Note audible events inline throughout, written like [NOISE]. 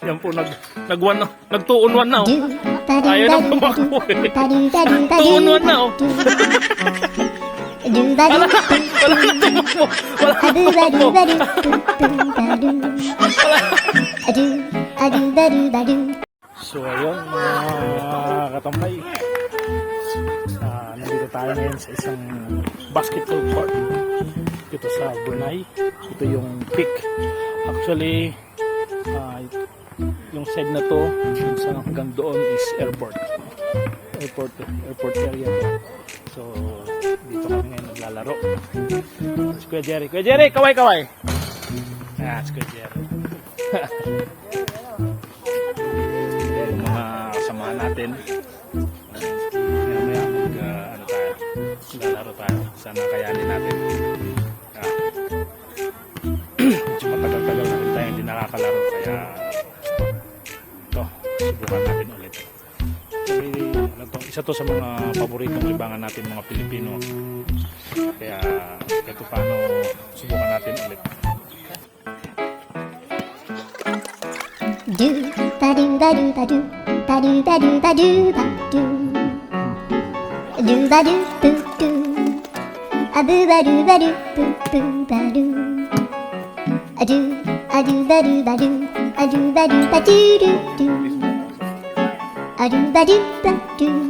Yan po, nag, nag one, na- nag two on one na, oh. Ayaw na pumakbo, eh. Two on one na, oh. Wala na, wala na tumakbo. Wala na tumakbo. So, ayun, mga katambay. Ah, nandito tayo ngayon sa isang basketball court dito sa Brunei. Ito yung peak. Actually, ah, yung side na to, sa hanggang doon is airport. Airport, airport area to. So, dito kami ngayon naglalaro. Si Kuya Jerry. Kuya Jerry, kaway, kaway! Ah, si Kuya Jerry. Yung mga kasamahan natin. Maya maya mag, ah, ano tayo, lalaro tayo. Sana kayanin natin. Ah. [CLEARS THROAT] Matagal-tagal na rin tayo hindi nakakalaro. Kaya isa to sa mga paboritong libangan natin mga Pilipino. Kaya ito paano subukan natin ulit. Do ba do ba do ba do ba do ba do ba do ba do do ba do do do a boo ba do ba do boo boo ba do a do a do ba do ba do a do ba do ba do do do a do ba do ba do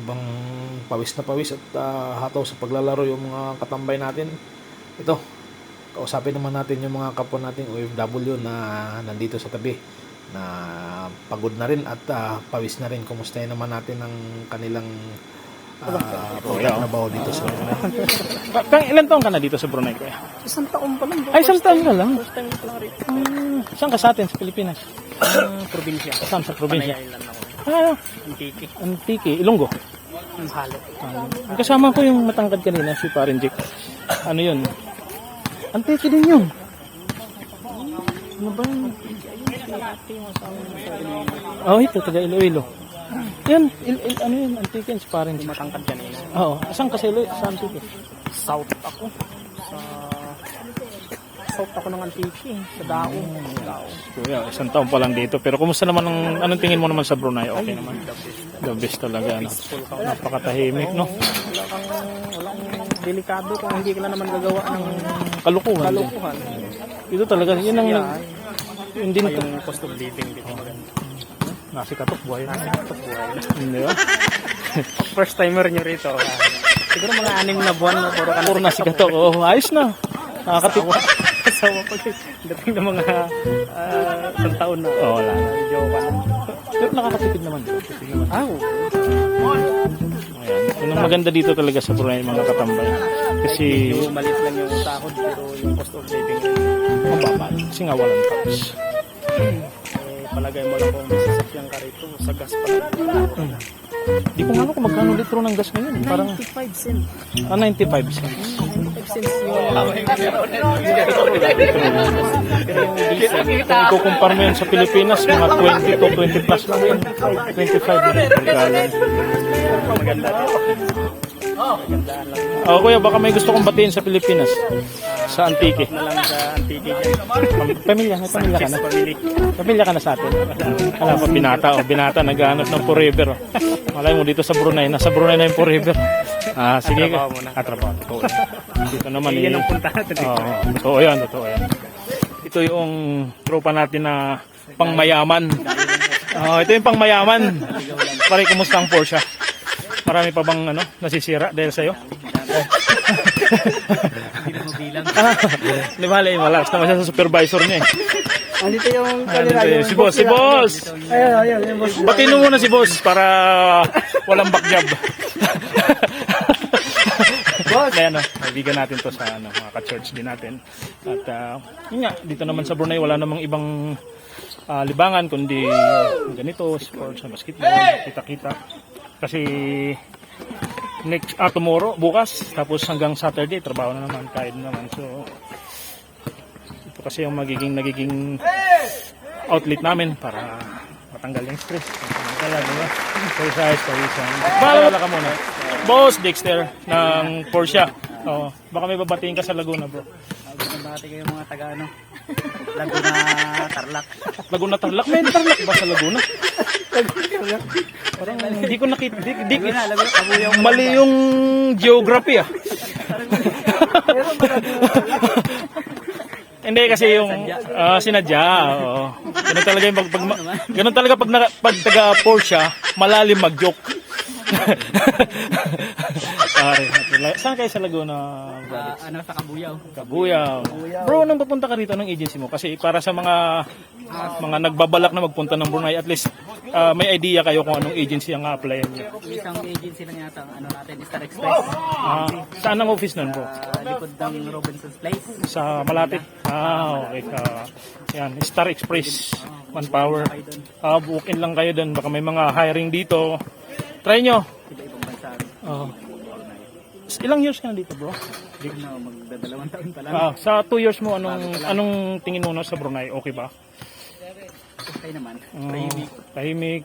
habang pawis na pawis at ah, hataw sa paglalaro yung mga katambay natin, ito, kausapin naman natin yung mga kapwa nating OFW na nandito sa tabi na pagod na rin at ah, pawis na rin. Kumustahin naman natin ang kanilang uh, pagtatrabaho dito sa Brunei. [LAUGHS] Kang ilan taon ka na dito sa Brunei kaya? Isang taon pa lang. Ay, isang taon ka lang. First time ko lang rito. Hmm, saan ka sa atin sa Pilipinas? Ang probinsya. Saan sa probinsya? Panay Island ako. Ah, Antiki. Antiki, Ilonggo. Ang halo. Ang kasama ko yung matangkad kanina, si Parin Jake. Ano yun? Antiki din yun. Ano ba yun? Oh, ito, taga Iloilo. Yan, il, il, ano yun, Antiki yun, si Parin Jake. Matangkad kanina. Oo, asan ka sa Iloilo? Sa Antiki? South ako. Sa... South ako ng Antiki. Sa Dao. Sa Dao. Kuya, isang taon pa lang dito. Pero kumusta naman ang, anong tingin mo naman sa Brunei? Okay naman. The best. The best talaga, ano. Napakatahimik, no? Wala kang... Walang delikado kung hindi ka na naman gagawa ng Kalukuhan. kalukuhan. Ito talaga, yun ang, yun din. Yung cost of living dito maganda. Nasikatok buhay na. Ito buhay. Hindi [LAUGHS] ba? [LAUGHS] First timer nyo rito. Siguro mga anim na buwan na puro ka Puro na sikatok. [LAUGHS] Oh, ayos na. Nakakatip. Asawa ko dating ng mga ah, isang taon na. Oo, wala na. Medyo na. Pero nakakatipid naman. Tipid naman. Ah, oo. Ayan. Ang maganda dito talaga sa Brunei mga katambay. Kasi Medyo maliit lang yung sahod pero yung cost of living mababa. Kasi nga walang tax. eh, palagay mo lang kung sasakyan ka rito sa gas pa lang. Di ko nga alam kung magkano litro ng gas ngayon. Parang 95 cents. ah, 95 cents. 95 cents yung pero yung diesel Kung ikukumpara mo yan sa Pilipinas, mga 20 to 20 plus lang yan. 25 na rin. maganda Oh, kuya, baka may gusto kong batiin sa Pilipinas. Sa Antique. na lang sa Antique Pamilya, may pamilya ka na. Pamilya ka na sa atin. Alam mo, binata o binata, naghahanap ng forever. Oh. Malay mo dito sa Brunei, nasa Brunei na yung forever. Ah, sige. Atrabaho mo na. Atrabaho. Totoo. [LAUGHS] Dito naman Yan eh. ang punta natin. Oo, totoo yan, totoo yan. Ito yung tropa natin na pangmayaman. Oh, ito yung pangmayaman. Pare, kumusta ang Porsche? Marami pa bang ano, nasisira dahil sa'yo? Hindi mo bilang. [LAUGHS] Di ba, Lay, malakas naman siya sa supervisor niya eh. Andito yung Ano to, si boss, si boss! Ayun, ayun, yung boss. Batiin mo muna si boss para walang backjab. [LAUGHS] Kaya ano, kaibigan natin to sa ano, mga ka-church din natin. At ah, yun nga, dito naman sa Brunei, wala namang ibang ah, libangan kundi ganito, sports, basketball, kita-kita. Kasi next, ah, tomorrow, bukas, tapos hanggang Saturday, trabaho na naman, kahit naman. So, ito kasi yung magiging, nagiging outlet namin para matanggal yung stress. Kala, di ba? Exercise, pawisan. Paalala ka muna. Boss Dexter ng Porsche. Oo. Baka may babatiin ka sa Laguna, bro. Bati kayo mga taga ano. Laguna Tarlac. Laguna Tarlac. May Tarlac ba sa Laguna? Parang hindi ko nakita. Di, di, Laguna, Laguna, Kabuyong. mali yung geography ah. Hindi kasi yung ah, sinadya, oo. Ganun talaga yung pag, pag ganun talaga pag, naka, pag taga Porsche, malalim mag-joke. [LAUGHS] Pare, saan kayo sa Laguna? Ah, ano sa Kabuyaw. Kabuyaw. Bro, nang papunta ka rito ng agency mo? Kasi para sa mga mga nagbabalak na magpunta ng Brunei, at least ah, may idea kayo kung anong agency ang a-applyan niyo. Isang agency lang yata ang ano natin, Star Express. Ah, saan ang office nun, bro? Sa likod ng Robinson's Place. Sa Malate? Ah, okay. Ah, yan, Star Express, Manpower. Ah, book in lang kayo doon. Baka may mga hiring dito. Try nyo. Iba-ibang bansa. Ilang years ka na dito, bro? Na, magdadalawang taon pa lang. Ah, sa two years mo, anong anong tingin mo na sa Brunei? Okay ba? Okay naman. Oh, Tahimik. tahimik.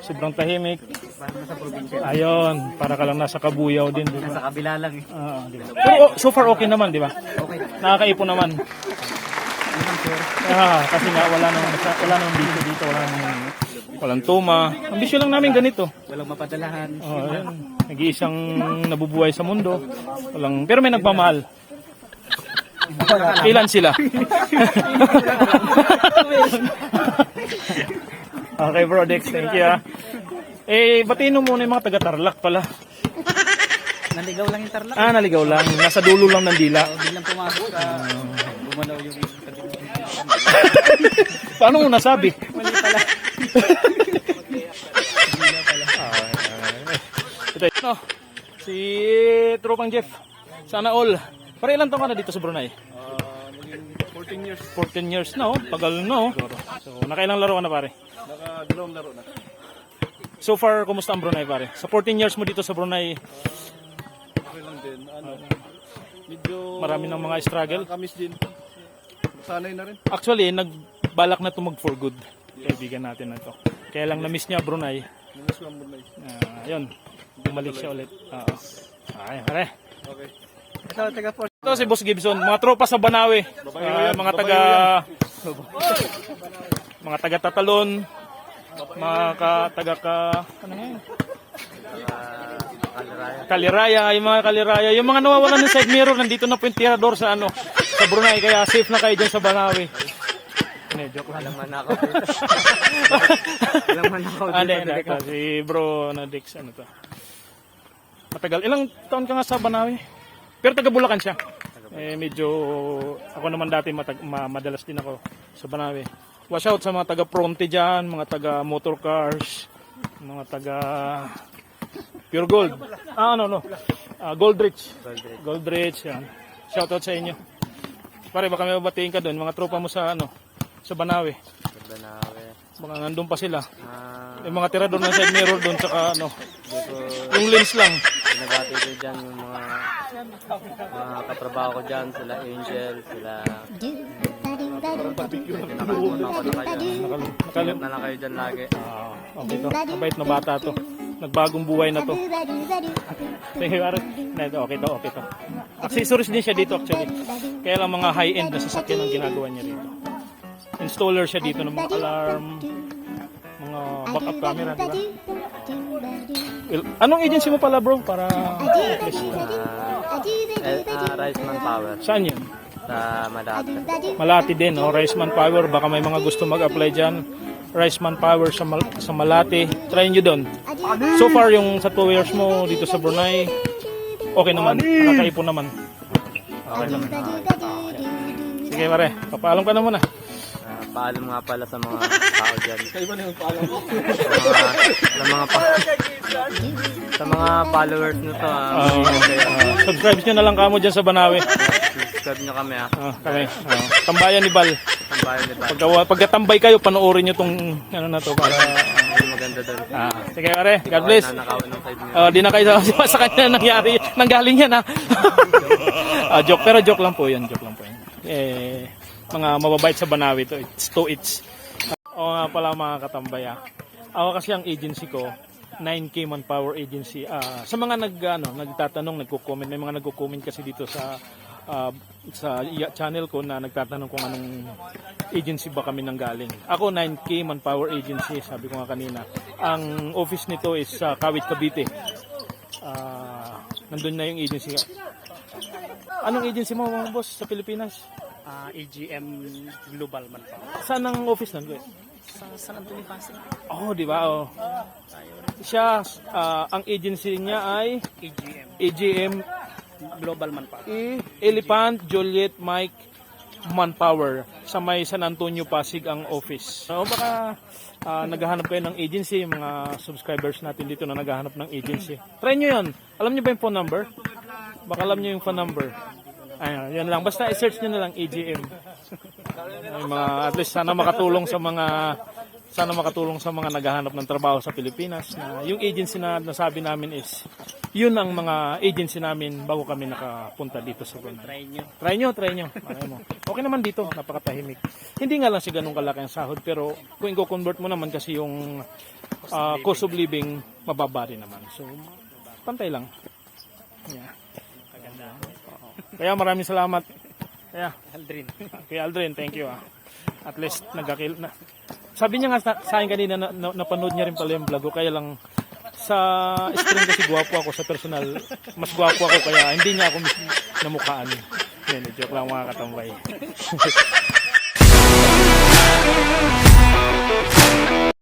Sobrang tahimik. Parang nasa probinsya. Ayun, para ka lang nasa Kabuyaw din, di ba? Nasa kabila lang eh. Ah, di ba? Pero oh, so far okay naman, di ba? Okay naman. Nakakaipon naman. Ah, kasi nga wala nang wala nang dito dito, wala nang walang tuma. Ang bisyo lang namin ganito. Walang mapadalahan. Oh, ayun. Nag-iisang nabubuhay sa mundo. Walang pero may nagmamahal. Ilan sila? [LAUGHS] [LAUGHS] [LAUGHS] okay bro, Dex, thank you ah. Eh, batiin mo muna yung mga taga-Tarlac pala. Naligaw lang yung Tarlac. Ah, naligaw lang. Nasa dulo lang ng dila. Biglang pumasok ka. Bumalaw yung Paano mo nasabi? Mali pala. Ito, no, si Tropang Jeff. Sana all. Pare ilan taon ka na dito sa Brunei? 14 years. 14 years na, oh. Tagal na, oh. So, nakailang laro ka na, pare? Nakadalawang laro na. So far, kumusta ang Brunei, pare? Sa 14 years mo dito sa Brunei, Okay lang din. Ano, medyo marami ng mga struggle. kamis din. Sanay na rin. Actually, nagbalak na to mag for good. Kaibigan natin na to. Kaya lang na-miss niya Brunei. Minas lang muna eh. Ah, yun, bumalik siya ulit. Oo. Ay, pare. Okay. Ito, taga Fort. Ito si Boss Gibson, mga tropa sa Banawe. Ah, mga taga mga taga Tatalon, mga ka, taga ka ano nga yun? Kaliraya, yung mga kaliraya, yung mga nawawalan ng side mirror nandito na po yung tirador sa ano, sa Brunei kaya safe na kayo diyan sa Banawe. Hindi, joke lang. Alam man ako dito. [LAUGHS] Alam man ako hindi. Ito, si bro na Dix, ano to. Matagal. Ilang taon ka nga sa Banawi? Pero taga Bulacan siya. Eh, medyo, ako naman dati matag, ma, madalas din ako sa Banawi. Watch out sa mga taga Pronte dyan, mga taga motor cars, mga taga Pure Gold. Ah, ano, no. Ah, Goldrich. Goldrich, yan. Shout out sa inyo. Pare, baka may babatiin ka doon, mga tropa mo sa, ano, sa Banawi. Banawe. Baka nandun pa sila. Ah, Yung mga tirador ng side mirror doon, tsaka ano, yung lens lang. pinabati ko dyan yung mga mga katrabaho ko dyan, sila Angel, sila ko na lang kayo dyan lagi. Ah, okay to. Mabait na bata to. Nagbagong buhay na to. Thank you, ito, okay to, okay to. Accessories din siya dito actually. Kaya lang mga high-end na sasakyan ang ginagawa niya rito. Installer siya dito ng mga alarm, mga backup camera, di ba? Anong agency mo pala bro? Para Ah, ah, Riceman Power saan yun? sa Malate. Malati din, no? Riceman Power. Baka may mga gusto mag-apply dyan. Riceman Power sa, Mal- sa Malati. Try nyo doon. So far, yung sa 2 years mo dito sa Brunei, okay naman. Nakakaipon naman. Okay naman. Sige, pare. Papaalam ka na muna. Paalam nga pala sa mga tao dyan. Kaiba na yung paalam ko. Sa mga, sa mga, pa, Sa mga followers nito, ah, Uh, uh, subscribe nyo na lang kamo dyan sa Banawe. subscribe nyo kami ah. Ah, kami. Ah, tambayan ni Bal. Tambayan nila. Pagka, pagkatambay kayo, panoorin nyo tong ano na to para maganda doon. ah, sige pare, God bless. Ah, di na kayo sa, [LAUGHS] sa kanya nangyari, nanggaling yan ha. [LAUGHS] Ah, joke, pero joke lang po yan, joke lang po yan. Eh, mga mababait sa Banawi to, it's to it's. Oo nga pala mga katambay ah. Ako kasi ang agency ko, 9K Manpower Agency. Ah, sa mga nag ano, nagtatanong, nagko-comment, may mga nagko-comment kasi dito sa ah, sa channel ko na nagtatanong kung anong agency ba kami nanggaling. Ako 9K Manpower Agency, sabi ko nga kanina. Ang office nito is sa Kawit Cavite. Ah, nandun na yung agency. Anong agency mo, mga boss, sa Pilipinas? Ah, AGM Global man pa. Saan ang office nun, guys? Sa San Antonio Pasig. Oh, di ba? Oh. Siya, ah, ang agency niya ay AGM AGM Global man pa. E, Elephant, Juliet, Mike, Manpower. Sa may San Antonio, Pasig ang office. So baka ah, naghahanap kayo ng agency, yung mga subscribers natin dito na naghahanap ng agency. Try nyo yan. Alam nyo ba yung phone number? Baka alam nyo yung phone number. Ayun, yan lang. Basta i-search nyo na lang AGM. Ay, mga, at least sana makatulong sa mga sana makatulong sa mga naghahanap ng trabaho sa Pilipinas na yung agency na nasabi namin is yun ang mga agency namin bago kami nakapunta dito sa Brunei. Try nyo. Try nyo, try nyo. Mo. Okay naman dito, napakatahimik. Hindi nga lang si ganun kalaki ang sahod, pero kung i-convert mo naman kasi yung ah, cost of living, mababa rin naman. So, pantay lang. Yeah. Kaya maraming salamat. Kaya, Aldrin. [LAUGHS] Kay Aldrin, thank you ah. At least nagkakil na. Sabi niya nga sa, sa akin kanina na, na, napanood niya rin pala yung vlog ko kaya lang sa stream kasi gwapo ako sa personal. Mas gwapo ako kaya hindi niya ako namukhaan. Yan, joke lang mga katambay. [LAUGHS]